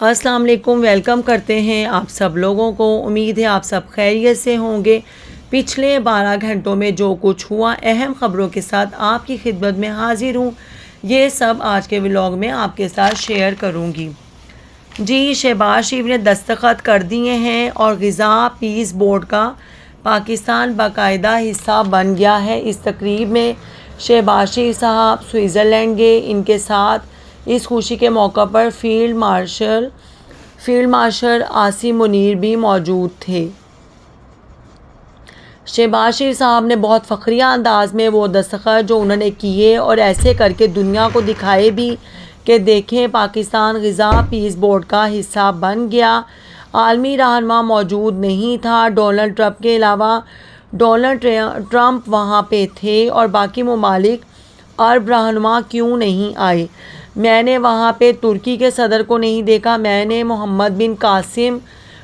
السلام علیکم، ویلکم کرتے ہیں آپ سب لوگوں کو۔ امید ہے آپ سب خیریت سے ہوں گے۔ پچھلے بارہ گھنٹوں میں جو کچھ ہوا، اہم خبروں کے ساتھ آپ کی خدمت میں حاضر ہوں۔ یہ سب آج کے ولاگ میں آپ کے ساتھ شیئر کروں گی۔ جی شہباز شریف نے دستخط کر دیے ہیں اور غذا پیس بورڈ کا پاکستان باقاعدہ حصہ بن گیا ہے۔ اس تقریب میں شہباز شریف صاحب سوئٹزرلینڈ گئے۔ ان کے ساتھ اس خوشی کے موقع پر field marshal field marshal Asim Munir بھی موجود تھے۔ شہباز شریف صاحب نے بہت فخریہ انداز میں وہ دستخط جو انہوں نے کیے اور ایسے کر کے دنیا کو دکھائے بھی کہ دیکھیں پاکستان غذا پیس بورڈ کا حصہ بن گیا۔ عالمی رہنما موجود نہیں تھا۔ ڈونلڈ ٹرمپ کے علاوہ ڈونلڈ ٹرمپ وہاں پہ تھے اور باقی ممالک عرب رہنما کیوں نہیں آئے؟ میں نے وہاں پہ ترکی کے صدر کو نہیں دیکھا، میں نے محمد بن قاسم،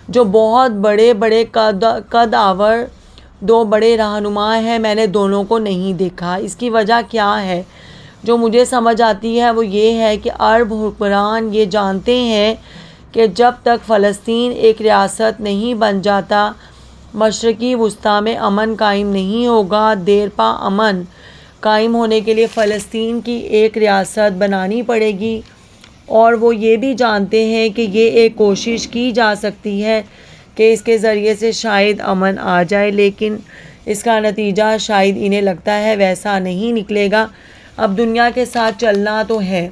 جو بہت بڑے بڑے قد قد آور دو بڑے رہنما ہیں، میں نے دونوں کو نہیں دیکھا۔ اس کی وجہ کیا ہے؟ جو مجھے سمجھ آتی ہے وہ یہ ہے کہ عرب حکمران یہ جانتے ہیں کہ جب تک فلسطین ایک ریاست نہیں بن جاتا، مشرقی وسطی میں امن قائم نہیں ہوگا، دیر پا امن۔ قائم ہونے کے لیے فلسطین کی ایک ریاست بنانی پڑے گی۔ اور وہ یہ بھی جانتے ہیں کہ یہ ایک کوشش کی جا سکتی ہے کہ اس کے ذریعے سے شاید امن آ جائے، لیکن اس کا نتیجہ شاید انہیں لگتا ہے ویسا نہیں نکلے گا۔ اب دنیا کے ساتھ چلنا تو ہے۔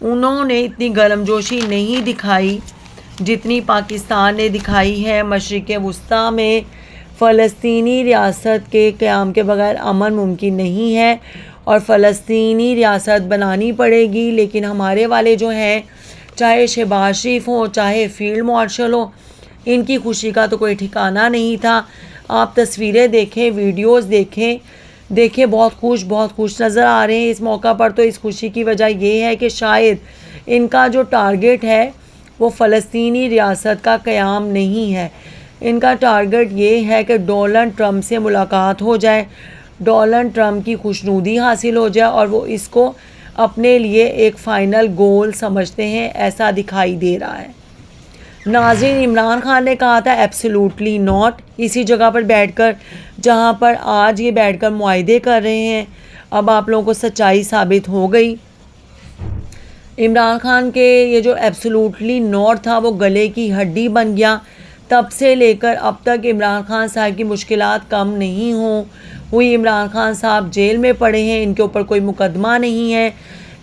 انہوں نے اتنی گرم جوشی نہیں دکھائی جتنی پاکستان نے دکھائی ہے مشرق وسطی میں۔ فلسطینی ریاست کے قیام کے بغیر امن ممکن نہیں ہے اور فلسطینی ریاست بنانی پڑے گی، لیکن ہمارے والے جو ہیں، چاہے شہباز شریف ہوں، چاہے فیلڈ مارشل ہو ان کی خوشی کا تو کوئی ٹھکانہ نہیں تھا۔ آپ تصویریں دیکھیں، ویڈیوز دیکھیں دیکھیں، بہت خوش بہت خوش نظر آ رہے ہیں۔ اس موقع پر تو اس خوشی کی وجہ یہ ہے کہ شاید ان کا جو ٹارگیٹ ہے، وہ فلسطینی ریاست کا قیام نہیں ہے۔ ان کا ٹارگٹ یہ ہے کہ ڈونلڈ ٹرمپ سے ملاقات ہو جائے، ڈونلڈ ٹرمپ کی خوشنودی حاصل ہو جائے اور وہ اس کو اپنے لیے ایک فائنل گول سمجھتے ہیں، ایسا دکھائی دے رہا ہے۔ ناظرین، عمران خان نے کہا تھا ایپسلوٹلی ناٹ اسی جگہ پر بیٹھ کر، جہاں پر آج یہ بیٹھ کر معاہدے کر رہے ہیں، اب آپ لوگوں کو سچائی ثابت ہو گئی۔ عمران خان کے یہ جو ایپسلوٹلی ناٹ تھا، وہ گلے کی ہڈی بن گیا۔ تب سے لے کر اب تک عمران خان صاحب کی مشکلات کم نہیں ہوں۔ ہوئی عمران خان صاحب جیل میں پڑے ہیں، ان کے اوپر کوئی مقدمہ نہیں ہے۔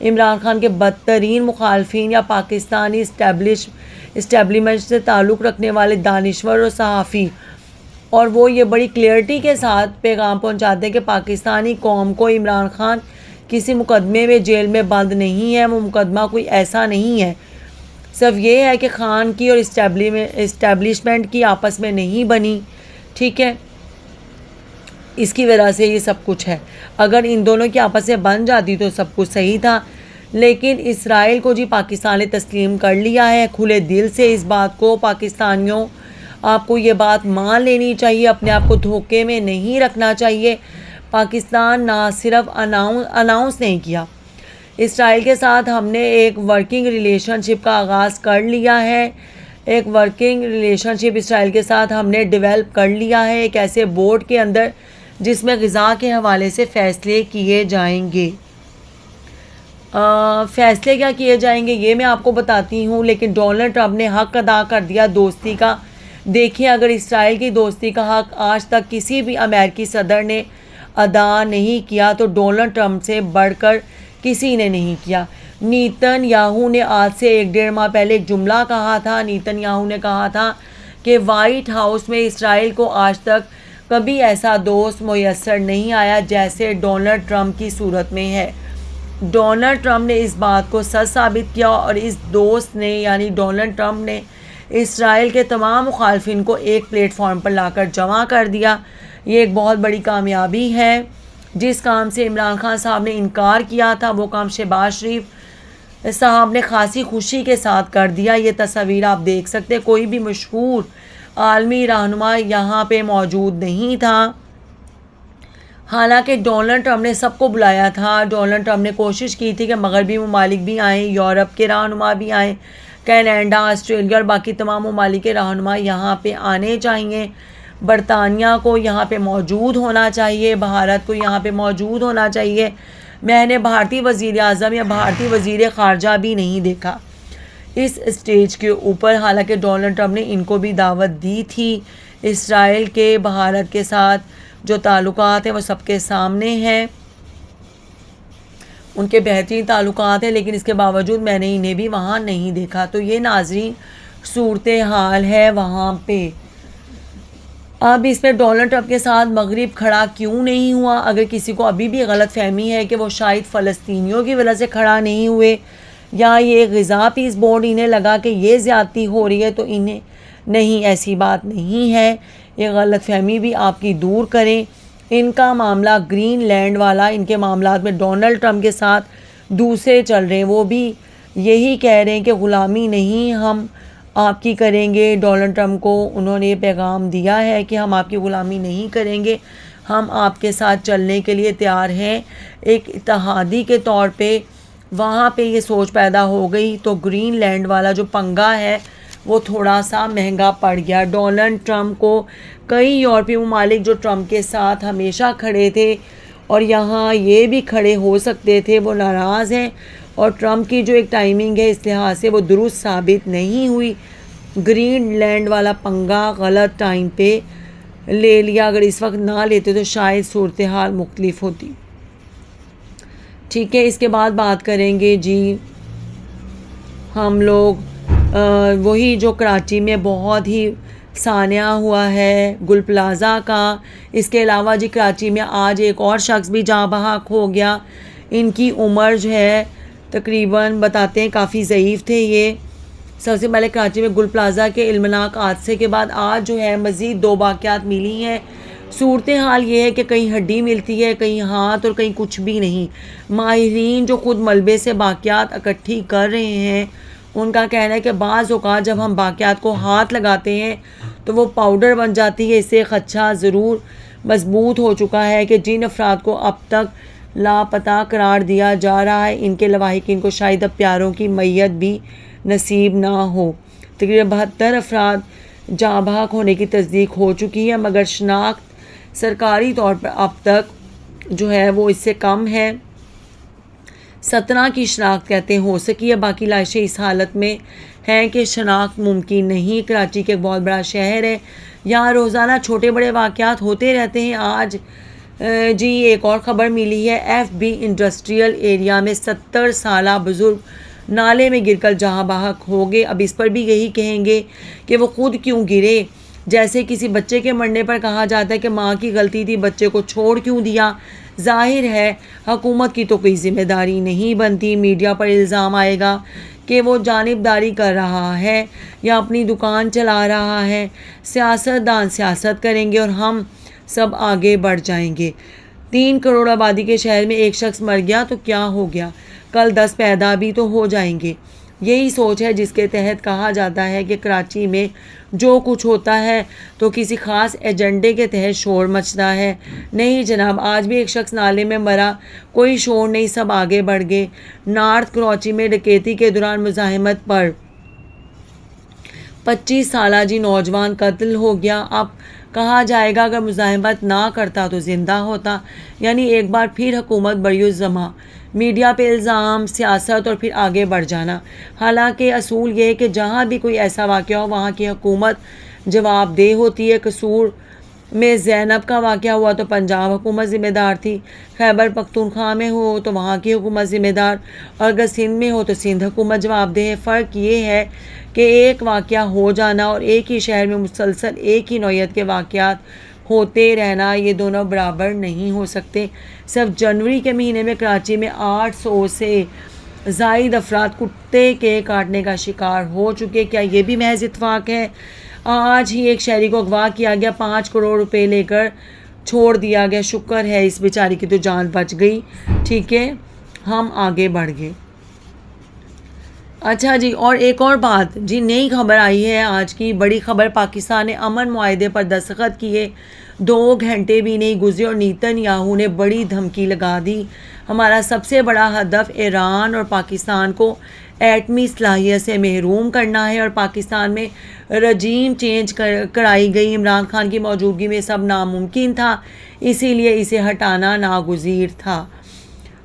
عمران خان کے بدترین مخالفین یا پاکستانی اسٹیبلش اسٹیبلیمنٹ سے تعلق رکھنے والے دانشور اور صحافی۔ اور وہ یہ بڑی کلیئرٹی کے ساتھ پیغام پہنچاتے ہیں کہ پاکستانی قوم کو عمران خان کسی مقدمے میں جیل میں بند نہیں ہے، وہ مقدمہ کوئی ایسا نہیں ہے۔ صرف یہ ہے کہ خان کی اور اسٹیبلشمنٹ کی آپس میں نہیں بنی، ٹھیک ہے؟ اس کی وجہ سے یہ سب کچھ ہے۔ اگر ان دونوں کی آپس میں بن جاتی تو سب کچھ صحیح تھا، لیکن اسرائیل کو جی پاکستان نے تسلیم کر لیا ہے۔ کھلے دل سے اس بات کو، پاکستانیوں، آپ کو یہ بات مان لینی چاہیے، اپنے آپ کو دھوکے میں نہیں رکھنا چاہیے۔ پاکستان نہ صرف اناؤنس اناؤنس نہیں کیا اسرائیل کے ساتھ ہم نے ایک ورکنگ ریلیشن شپ کا آغاز کر لیا ہے۔ ایک ورکنگ ریلیشن شپ اسرائیل کے ساتھ ہم نے ڈیولپ کر لیا ہے۔ ایک ایسے بورڈ کے اندر جس میں غذا کے حوالے سے فیصلے کیے جائیں گے۔ فیصلے کیا کیے جائیں گے یہ میں آپ کو بتاتی ہوں، لیکن ڈونلڈ ٹرمپ نے حق ادا کر دیا دوستی کا۔ دیکھیں، اگر اسرائیل کی دوستی کا حق آج تک کسی بھی امریکی صدر نے ادا نہیں کیا تو ڈونلڈ ٹرمپ سے بڑھ کر کسی نے نہیں کیا۔ نیتن یاہو نے آج سے ایک ڈیڑھ ماہ پہلے ایک جملہ کہا تھا۔ نیتن یاہو نے کہا تھا کہ وائٹ ہاؤس میں اسرائیل کو آج تک کبھی ایسا دوست میسر نہیں آیا جیسے ڈونلڈ ٹرمپ کی صورت میں ہے۔ ڈونلڈ ٹرمپ نے اس بات کو سچ ثابت کیا اور اس دوست نے یعنی ڈونلڈ ٹرمپ نے اسرائیل کے تمام مخالفین کو ایک پلیٹ فارم پر لا کر جمع کر دیا۔ یہ ایک بہت بڑی کامیابی ہے۔ جس کام سے عمران خان صاحب نے انکار کیا تھا، وہ کام شہباز شریف صاحب نے خاصی خوشی کے ساتھ کر دیا۔ یہ تصویر آپ دیکھ سکتے کوئی بھی مشہور عالمی رہنما یہاں پہ موجود نہیں تھا۔ حالانکہ ڈونلڈ ٹرمپ نے سب کو بلایا تھا۔ ڈونلڈ ٹرمپ نے کوشش کی تھی کہ مغربی ممالک بھی آئیں، یورپ کے رہنما بھی آئیں، کینیڈا، آسٹریلیا اور باقی تمام ممالک کے رہنما یہاں پہ آنے چاہیے برطانیہ کو یہاں پہ موجود ہونا چاہیے، بھارت کو یہاں پہ موجود ہونا چاہیے۔ میں نے بھارتی وزیر اعظم یا بھارتی وزیر خارجہ بھی نہیں دیکھا۔ اس اسٹیج کے اوپر، حالانکہ ڈونلڈ ٹرمپ نے ان کو بھی دعوت دی تھی، اسرائیل کے، بھارت کے ساتھ جو تعلقات ہیں وہ سب کے سامنے ہیں۔ ان کے بہترین تعلقات ہیں، لیکن اس کے باوجود میں نے انہیں بھی وہاں نہیں دیکھا۔ تو یہ ناظرین صورت حال ہے وہاں پہ۔ اب اس پہ ڈونلڈ ٹرمپ کے ساتھ مغرب کھڑا کیوں نہیں ہوا؟ اگر کسی کو ابھی بھی غلط فہمی ہے کہ وہ شاید فلسطینیوں کی وجہ سے کھڑا نہیں ہوئے یا یہ غذا پیس بورڈ انہیں لگا کہ یہ زیادتی ہو رہی ہے تو انہیں نہیں، ایسی بات نہیں ہے۔ یہ غلط فہمی بھی آپ کی دور کریں۔ ان کا معاملہ گرین لینڈ والا، ان کے معاملات میں ڈونلڈ ٹرمپ کے ساتھ دوسرے چل رہے ہیں۔ وہ بھی یہی کہہ رہے ہیں کہ غلامی نہیں، ہم آپ کی کریں گے؟ ڈونلڈ ٹرمپ کو انہوں نے یہ پیغام دیا ہے کہ ہم آپ کی غلامی نہیں کریں گے۔ ہم آپ کے ساتھ چلنے کے لیے تیار ہیں۔ ایک اتحادی کے طور پہ وہاں پہ یہ سوچ پیدا ہو گئی۔ تو گرین لینڈ والا جو پنگا ہے، وہ تھوڑا سا مہنگا پڑ گیا۔ ڈونلڈ ٹرمپ کو کئی یورپی ممالک جو ٹرمپ کے ساتھ ہمیشہ کھڑے تھے اور یہاں یہ بھی کھڑے ہو سکتے تھے، وہ ناراض ہیں۔ اور ٹرمپ کی جو ایک ٹائمنگ ہے اس لحاظ سے وہ درست ثابت نہیں ہوئی۔ گرین لینڈ والا پنگا غلط ٹائم پہ لے لیا۔ اگر اس وقت نہ لیتے تو شاید صورتحال مختلف ہوتی۔ ٹھیک ہے، اس کے بعد بات کریں گے۔ جی ہم لوگ وہی جو کراچی میں بہت ہی سانیہ ہوا ہے گل پلازا کا۔ اس کے علاوہ جی کراچی میں آج ایک اور شخص بھی جاں بحق ہو گیا۔ ان کی عمر جو ہے تقریباً بتاتے ہیں، کافی ضعیف تھے یہ۔ سب سے پہلے کراچی میں گل پلازا کے علمناک حادثے کے بعد آج جو ہے مزید دو واقعات ملی ہیں۔ صورت حال یہ ہے کہ کہیں ہڈی ملتی ہے، کہیں ہاتھ اور کہیں کچھ بھی نہیں۔ ماہرین جو خود ملبے سے باقیات اکٹھی کر رہے ہیں، ان کا کہنا ہے کہ بعض اوقات جب ہم باقیات کو ہاتھ لگاتے ہیں تو وہ پاؤڈر بن جاتی ہے، اس سے خدشہ ضرور مضبوط ہو چکا ہے کہ جن افراد کو اب تک لاپتہ قرار دیا جا رہا ہے۔ ان کے لواحقین کو شاید اب پیاروں کی میت بھی نصیب نہ ہو۔ تقریباً بہتر افراد جاں بحق ہونے کی تصدیق ہو چکی ہے، مگر شناخت سرکاری طور پر اب تک جو ہے وہ اس سے کم ہے۔ سترہ کی شناخت کہتے ہیں، ہو سکی ہے۔ باقی لاشیں اس حالت میں ہیں کہ شناخت ممکن نہیں۔ کراچی کے ایک بہت بڑا شہر ہے۔ یہاں روزانہ چھوٹے بڑے واقعات ہوتے رہتے ہیں۔ آج جی ایک اور خبر ملی ہے۔ ایف بی انڈسٹریل ایریا میں ستر سالہ بزرگ نالے میں گر کر جہاں بحق ہو گئے اب اس پر بھی یہی کہیں گے کہ وہ خود کیوں گرے۔ جیسے کسی بچے کے مرنے پر کہا جاتا ہے کہ ماں کی غلطی تھی، بچے کو چھوڑ کیوں دیا؟ ظاہر ہے، حکومت کی تو کوئی ذمہ داری نہیں بنتی۔ میڈیا پر الزام آئے گا کہ وہ جانبداری کر رہا ہے یا اپنی دکان چلا رہا ہے۔ سیاست دان سیاست کریں گے اور ہم سب آگے بڑھ جائیں گے۔ تین کروڑ آبادی کے شہر میں ایک شخص مر گیا تو کیا ہو گیا؟ کل دس پیدا بھی تو ہو جائیں گے۔ یہی سوچ ہے جس کے تحت کہا جاتا ہے کہ کراچی میں جو کچھ ہوتا ہے تو کسی خاص ایجنڈے کے تحت شور مچتا ہے۔ نہیں جناب، آج بھی ایک شخص نالے میں مرا، کوئی شور نہیں، سب آگے بڑھ گئے۔ نارتھ کراچی میں ڈکیتی کے دوران مزاحمت پر۔ پچیس سالہ جی نوجوان قتل ہو گیا۔ اب کہا جائے گا، اگر مزاحمت نہ کرتا تو زندہ ہوتا۔ یعنی ایک بار پھر حکومت بڑی الزما۔ میڈیا پہ الزام، سیاست اور پھر آگے بڑھ جانا۔ حالانکہ اصول یہ ہے کہ جہاں بھی کوئی ایسا واقعہ ہو، وہاں کی حکومت جواب دہ ہوتی ہے، قصور میں زینب کا واقعہ ہوا تو پنجاب حکومت ذمہ دار تھی۔ خیبر پختونخوا میں ہو تو وہاں کی حکومت ذمہ دار۔ اور اگر سندھ میں ہو تو سندھ حکومت جواب دہ۔ ہے فرق یہ ہے کہ ایک واقعہ ہو جانا اور ایک ہی شہر میں مسلسل ایک ہی نوعیت کے واقعات ہوتے رہنا، یہ دونوں برابر نہیں ہو سکتے۔ صرف جنوری کے مہینے میں کراچی میں آٹھ سو سے زائد افراد کتے کے کاٹنے کا شکار ہو چکے۔ کیا یہ بھی محض اتفاق ہے؟ آج ہی ایک شہری کو اغوا کیا گیا، پانچ کروڑ روپے لے کر چھوڑ دیا گیا۔ شکر ہے، اس بیچاری کی تو جان بچ گئی۔ ٹھیک ہے، ہم آگے بڑھ گئے۔ اچھا جی اور ایک اور بات جی نئی خبر آئی ہے آج کی، بڑی خبر پاکستان نے امن معاہدے پر دستخط کیے۔ دو گھنٹے بھی نہیں گزرے اور نیتن یاہو نے بڑی دھمکی لگا دی۔ ہمارا سب سے بڑا ہدف ایران اور پاکستان کو ایٹمی صلاحیت سے محروم کرنا ہے اور پاکستان میں رجیم چینج کر، کرائی گئی۔ عمران خان کی موجودگی میں سب ناممکن تھا، اسی لیے اسے ہٹانا ناگزیر تھا۔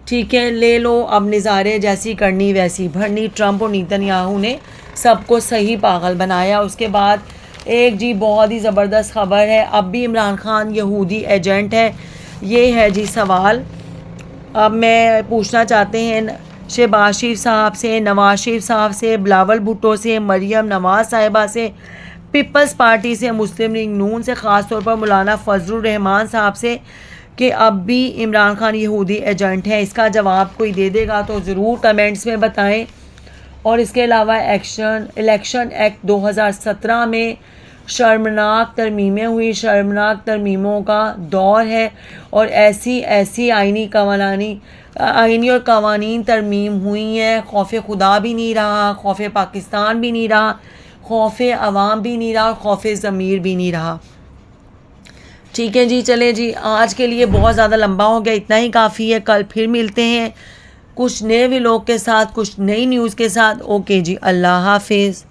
ٹھیک ہے، لے لو، اب نظارے جیسی کرنی ویسی، بھرنی ٹرمپ اور نیتن یاہو نے سب کو صحیح پاگل بنایا۔ اس کے بعد ایک جی بہت ہی زبردست خبر ہے، اب بھی عمران خان یہودی ایجنٹ ہے۔ یہ ہے جی سوال۔ اب میں پوچھنا چاہتے ہیں، شہباز شریف صاحب سے، نواز شریف صاحب سے، بلاول بھٹو سے، مریم نواز صاحبہ سے، پیپلز پارٹی سے، مسلم لیگ نون سے، خاص طور پر مولانا فضل الرحمان صاحب سے۔ کہ اب بھی عمران خان یہودی ایجنٹ ہیں، اس کا جواب کوئی دے دے گا تو ضرور کمنٹس میں بتائیں۔ اور اس کے علاوہ ایکشن، الیکشن ایکٹ دو ہزار سترہ میں شرمناک ترمیمیں ہوئی شرمناک ترمیموں کا دور ہے اور ایسی ایسی آئینی قوانانی، آئینی اور قوانین ترمیم ہوئی ہیں۔ خوف خدا بھی نہیں رہا، خوف پاکستان بھی نہیں رہا، خوف عوام بھی نہیں رہا اور خوف ضمیر بھی نہیں رہا۔ ٹھیک ہے جی چلے جی آج کے لیے بہت زیادہ لمبا ہو گیا، اتنا ہی کافی ہے، کل پھر ملتے ہیں۔ کچھ نئے بھی کے ساتھ، کچھ نئی نیوز کے ساتھ۔ اوکے جی اللہ حافظ۔